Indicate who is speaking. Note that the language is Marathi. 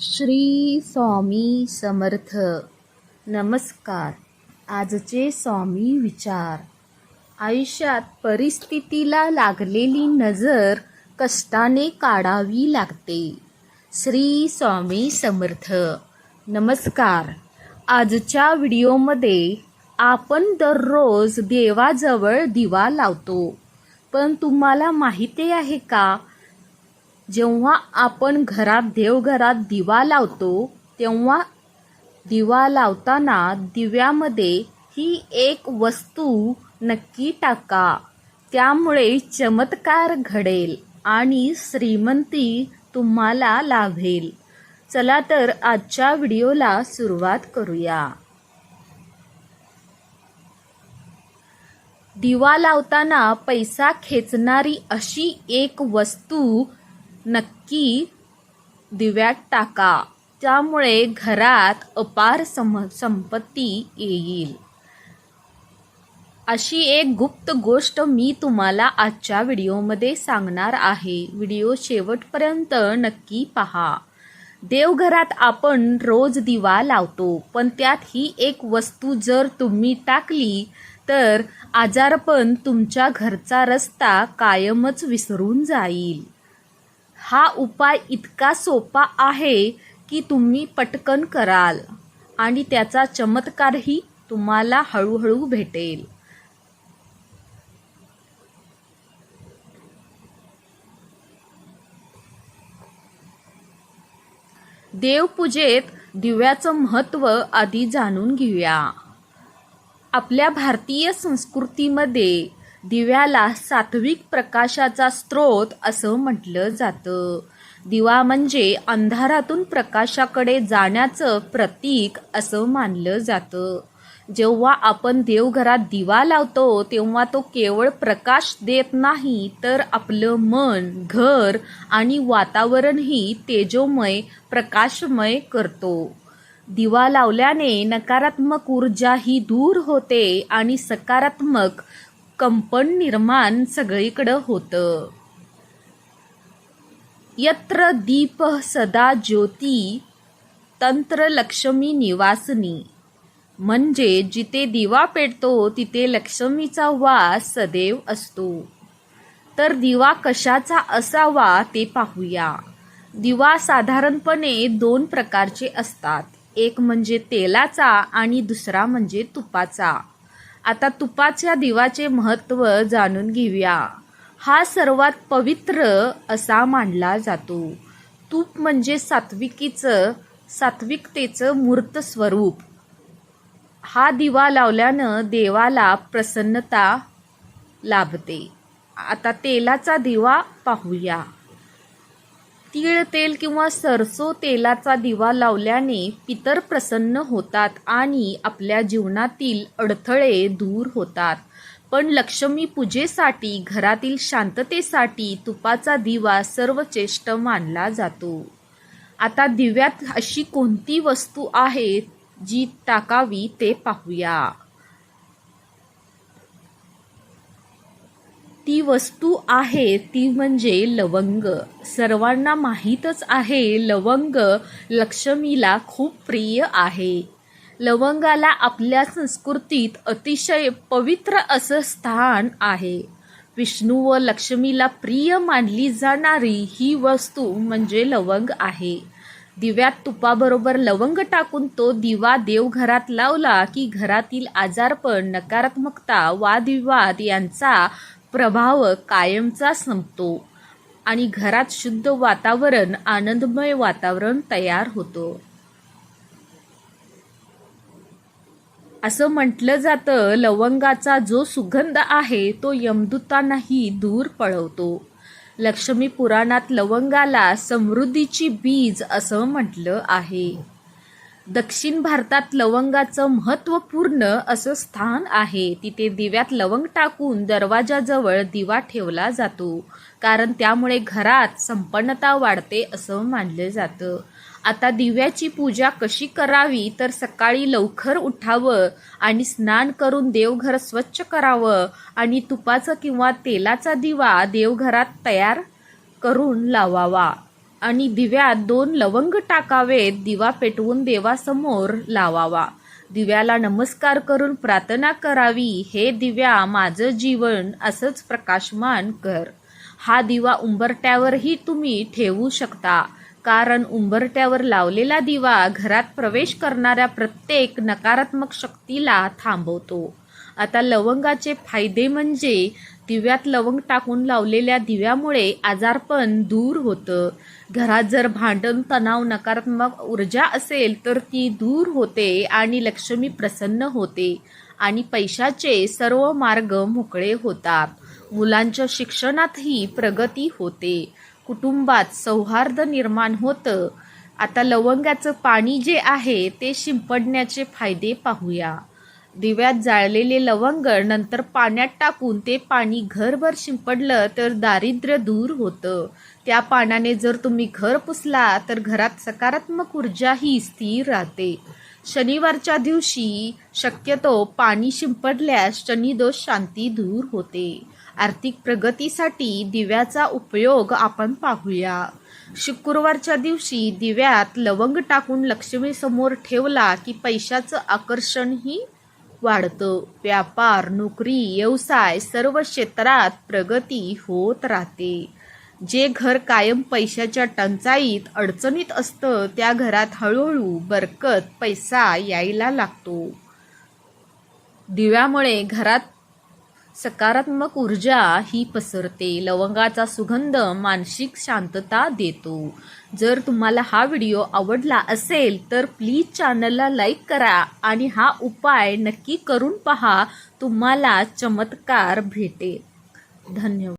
Speaker 1: श्री स्वामी समर्थ. नमस्कार. आजचे स्वामी विचार. आयुष्यात परिस्थितीला लागलेली नजर कष्टाने काढावी लागते. श्री स्वामी समर्थ. नमस्कार. आजच्या व्हिडिओमध्ये आपण दररोज देवाजवळ दिवा लावतो. पण तुम्हाला माहिती आहे का? जेव्हा आपण घरात देवघरात दिवा लावतो तेव्हा दिवा लावताना दिव्यामध्ये ही एक वस्तू नक्की टाका. त्यामुळे चमत्कार घडेल आणि श्रीमंती तुम्हाला लाभेल. चला तर आजच्या व्हिडिओला सुरुवात करूया. दिवा लावताना पैसा खेचणारी अशी एक वस्तू नक्की दिव्यात टाका. त्यामुळे घरात अपार सम संपत्ती येईल. अशी एक गुप्त गोष्ट मी तुम्हाला आजच्या व्हिडिओमध्ये सांगणार आहे. व्हिडिओ शेवटपर्यंत नक्की पहा. देवघरात आपण रोज दिवा लावतो पण त्यात ही एक वस्तू जर तुम्ही टाकली तर आजारपण तुमच्या घरचा रस्ता कायमच विसरून जाईल. हा उपाय इतका सोपा आहे की तुम्ही पटकन कराल आणि त्याचा चमत्कारही तुम्हाला हळूहळू भेटेल. देवपूजेत दिव्याचं महत्त्व आधी जाणून घेऊया. आपल्या भारतीय संस्कृतीमध्ये दिव्याला सात्विक प्रकाशाचा स्रोत असं म्हटलं जातं. दिवा म्हणजे अंधारातून प्रकाशाकडे जाण्याचं प्रतीक असं मानलं जातं. जेव्हा आपण देवघरात दिवा लावतो तेव्हा तो केवळ प्रकाश देत नाही तर आपलं मन घर आणि वातावरणही तेजोमय प्रकाशमय करतो. दिवा लावल्याने नकारात्मक ऊर्जा ही दूर होते आणि सकारात्मक कंपन निर्माण सगळीकडं होतं. यत्र दीप सदा ज्योती तंत्र लक्ष्मी निवासनी. म्हणजे जिथे दिवा पेटतो तिथे लक्ष्मीचा वास सदैव असतो. तर दिवा कशाचा असावा ते पाहूया. दिवा साधारणपणे दोन प्रकारचे असतात. एक म्हणजे तेलाचा आणि दुसरा म्हणजे तुपाचा. आता तुपाच्या दिवाचे महत्त्व जाणून घेऊया. हा सर्वात पवित्र असा मानला जातो. तूप म्हणजे सात्विकीचं सात्विकतेचं मूर्त स्वरूप. हा दिवा लावल्यानं देवाला प्रसन्नता लाभते. आता तेलाचा दिवा पाहूया. तीळ तेल किंवा सरसो तेलाचा दिवा लावल्याने पितर प्रसन्न होतात आणि आपल्या जीवनातील अडथळे दूर होतात. पण लक्ष्मी पूजेसाठी घरातील शांततेसाठी तुपाचा दिवा सर्वश्रेष्ठ मानला जातो. आता दिव्यात अशी कोणती वस्तू आहे जी टाकावी ते पाहूया. ती वस्तू आहे ती म्हणजे लवंग. सर्वांना माहीतच आहे लवंग लक्ष्मीला खूप प्रिय आहे. लवंगाला आपल्या संस्कृतीत अतिशय पवित्र असं स्थान आहे. विष्णू व लक्ष्मीला प्रिय मानली जाणारी ही वस्तू म्हणजे लवंग आहे. दिव्यात तुपाबरोबर लवंग टाकून तो दिवा देवघरात लावला की घरातील आजारपण नकारात्मकता वादविवाद यांचा प्रभाव कायमचा संपतो आणि घरात शुद्ध वातावरण आनंदमय वातावरण तयार होतं. असं म्हटलं जातं लवंगाचा जो सुगंध आहे तो यमदूतांनाही दूर पळवतो. लक्ष्मी पुराणात लवंगाला समृद्धीची बीज असं म्हटलं आहे. दक्षिण भारतात लवंगाचं महत्त्वपूर्ण असं स्थान आहे. तिथे दिव्यात लवंग टाकून दरवाजाजवळ दिवा ठेवला जातो. कारण त्यामुळे घरात संपन्नता वाढते असं मानलं जातं. आता दिव्याची पूजा कशी करावी तर सकाळी लवकर उठावं आणि स्नान करून देवघर स्वच्छ करावं आणि तुपाचं किंवा तेलाचा दिवा देवघरात तयार करून लावावा. आणि दिव्यात दोन लवंग टाकावेत दिवा पेटवून देवासमोर लावावा. दिव्याला नमस्कार करून प्रार्थना करावी हे दिव्या माझं जीवन असंच प्रकाशमान कर. हा दिवा उंबरट्यावरही तुम्ही ठेवू शकता. कारण उंबरट्यावर लावलेला दिवा घरात प्रवेश करणाऱ्या प्रत्येक नकारात्मक शक्तीला थांबवतो. आता लवंगाचे फायदे म्हणजे दिव्यात लवंग टाकून लावलेल्या दिव्यामुळे आजारपण दूर होतं. घरात जर भांडण तणाव नकारात्मक ऊर्जा असेल तर ती दूर होते आणि लक्ष्मी प्रसन्न होते आणि पैशाचे सर्व मार्ग मोकळे होतात. मुलांच्या शिक्षणातही प्रगती होते. कुटुंबात सौहार्द निर्माण होतं. आता लवंगाचं पाणी जे आहे ते शिंपडण्याचे फायदे पाहूया. दिव्यात जाळलेले लवंग नंतर पाण्यात टाकून ते पाणी घरभर शिंपडलं तर दारिद्र्य दूर होतं. त्या पाण्याने जर तुम्ही घर पुसला तर घरात सकारात्मक ऊर्जाही स्थिर राहते. शनिवारच्या दिवशी शक्यतो पाणी शिंपडल्यास शनिदोष शांती दूर होते. आर्थिक प्रगतीसाठी दिव्याचा उपयोग आपण पाहूया. शुक्रवारच्या दिवशी दिव्यात लवंग टाकून लक्ष्मीसमोर ठेवला की पैशाचं आकर्षणही वाढतं. व्यापार नोकरी व्यवसाय सर्व क्षेत्रात प्रगती होत राहते. जे घर कायम पैशाच्या टंचाईत अडचणीत असतं त्या घरात हळूहळू बरकत पैसा यायला लागतो. दिव्यामुळे घरात सकारात्मक ऊर्जा ही पसरते लवंगाचा सुगंध मानसिक शांतता देतो. जर तुम्हाला हा व्हिडिओ आवडला असेल तर प्लीज चॅनलला लाईक करा आणि हा उपाय नक्की करून पहा. तुम्हाला चमत्कार भेटेल. धन्यवाद.